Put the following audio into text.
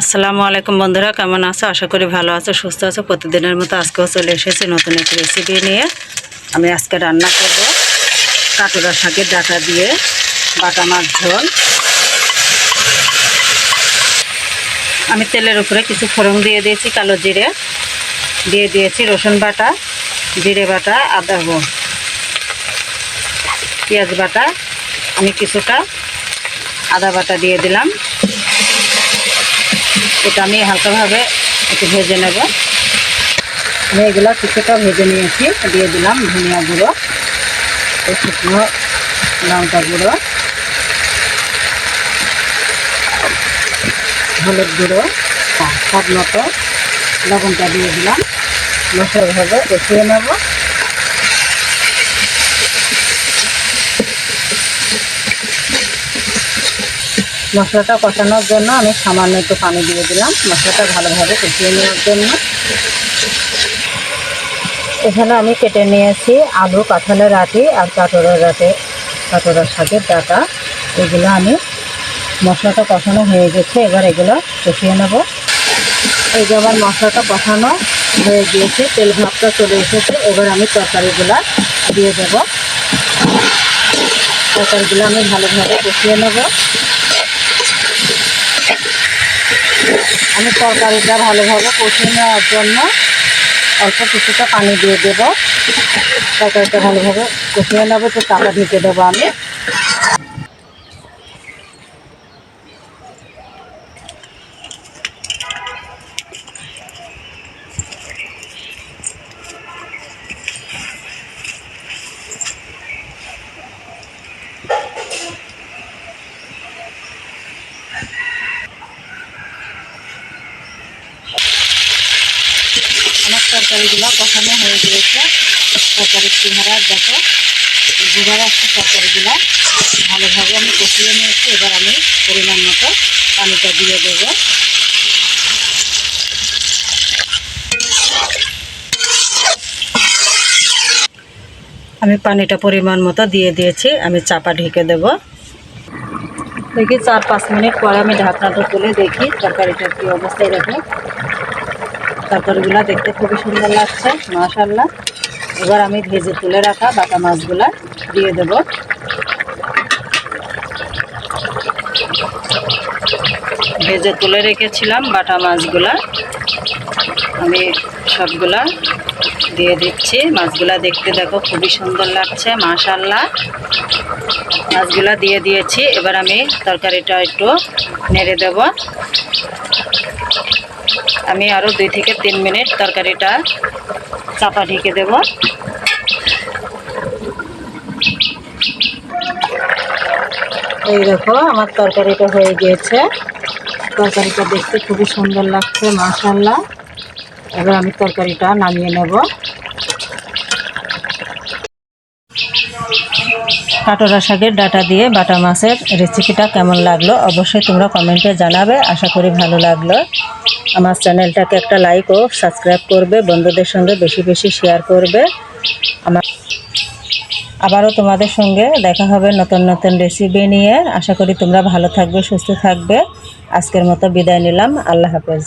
আসসালামু আলাইকুম বন্ধুরা, কেমন আছো? আশা করি ভালো আছো, সুস্থ আছো। প্রতিদিনের মতো আজকেও চলে এসেছি নতুন একটি রেসিপি নিয়ে। আমি আজকে রান্না করব কাটোরা শাকের ডাটা দিয়ে বাটা মাছ ঝোল। আমি তেলের উপরে কিছু ফোড়ন দিয়ে দিয়েছি, কালো জিরে। দিয়ে দিয়েছি রসুন বাটা, জিরে বাটা, আদা পেঁয়াজ বাটা। আমি কিছুটা আদা বাটা দিয়ে দিলাম। এটা আমি হালকাভাবে একটু ভেজে নেব। আমি এগুলো কিছুটা ভেজে নিয়েছি, দিয়ে দিলাম ধনিয়া গুঁড়ো শুকনো লঙ্কা গুঁড়ো, হলুদ গুঁড়ো, স্বাদ মতো লবণটা দিয়ে দিলাম। মশলাভাবে কষিয়ে নেব। মশলাটা কষানোর জন্য আমি সামান্য একটু পানি দিয়ে দিলাম। মশলাটা ভালোভাবে কষিয়ে নেওয়ার জন্য। এখানে আমি কেটে নিয়েছি আলু, কাঁঠালের আটি আর কাটোরের আটে কাটোরার শাকের ডাটা। এগুলো আমি মশলাটা কষানো হয়ে গেছে, এবার এগুলো কষিয়ে নেব। এই যে আমার মশলাটা কষানো হয়ে গিয়েছে, তেল ভাবটা চলে এসেছে, এবার আমি তরকারিগুলো দিয়ে দেব। তরকারিগুলো আমি ভালোভাবে কষিয়ে নেব। আমি তরকারিটা ভালোভাবে কষিয়ে নেওয়ার জন্য অল্প কিছুটা পানি দিয়ে দেব। তরকারিটা ভালোভাবে কষিয়ে নেব তো টাকা ঢেকে দেবো আমি। তরকারিগুলো কষানো হয়ে গিয়েছে। তরকারির চেহারা দেখো, দুবার আসছে তরকারিগুলো। ভালোভাবে আমি কষিয়ে নিয়েছি, এবার আমি পরিমাণ মতো পানিটা দিয়ে দেবো। আমি পানিটা পরিমাণ মতো দিয়ে দিয়েছি, আমি চাপা ঢেকে দেব। দেখি চার পাঁচ মিনিট পরে আমি ঢাকনাটা তুলে দেখি তরকারিটা কী অবস্থায় রাখে তরকারিগুলো দেখতে খুবই সুন্দর লাগছে মাশাল্লাহ এবার আমি ভেজে তুলে রাখা বাটা মাছগুলা দিয়ে দেব। ভেজে তুলে রেখেছিলাম বাটা মাছগুলা। আমি সবগুলা দিয়ে দিচ্ছি। মাছগুলা দেখতে দেখো খুবই সুন্দর লাগছে মাশাল্লাহ মাছগুলা দিয়ে দিয়েছি। এবার আমি তরকারিটা একটু নেড়ে দেব। আমি আরও দুই থেকে তিন মিনিট তরকারিটা চাপা ঢেকে দেব। এই দেখো, আমার তরকারিটা হয়ে গিয়েছে। তরকারিটা দেখতে খুবই সুন্দর লাগছে মাশাল্লাহ এবার আমি তরকারিটা নামিয়ে নেব। কাটোরা শাকের ডাটা দিয়ে বাটা মাছের রেসিপিটা কেমন লাগল অবশ্যই তোমরা কমেন্টে জানাবে। আশা করি ভালো লাগল। আমার চ্যানেলটাকে একটা লাইক ও সাবস্ক্রাইব করবে, বন্ধুদের সঙ্গে বেশি বেশি শেয়ার করবে। আমার আবারও তোমাদের সঙ্গে দেখা হবে নতুন নতুন রেসিপি নিয়ে। আশা করি তোমরা ভালো থাকবে, সুস্থ থাকবে। আজকের মতো বিদায় নিলাম। আল্লাহ হাফেজ।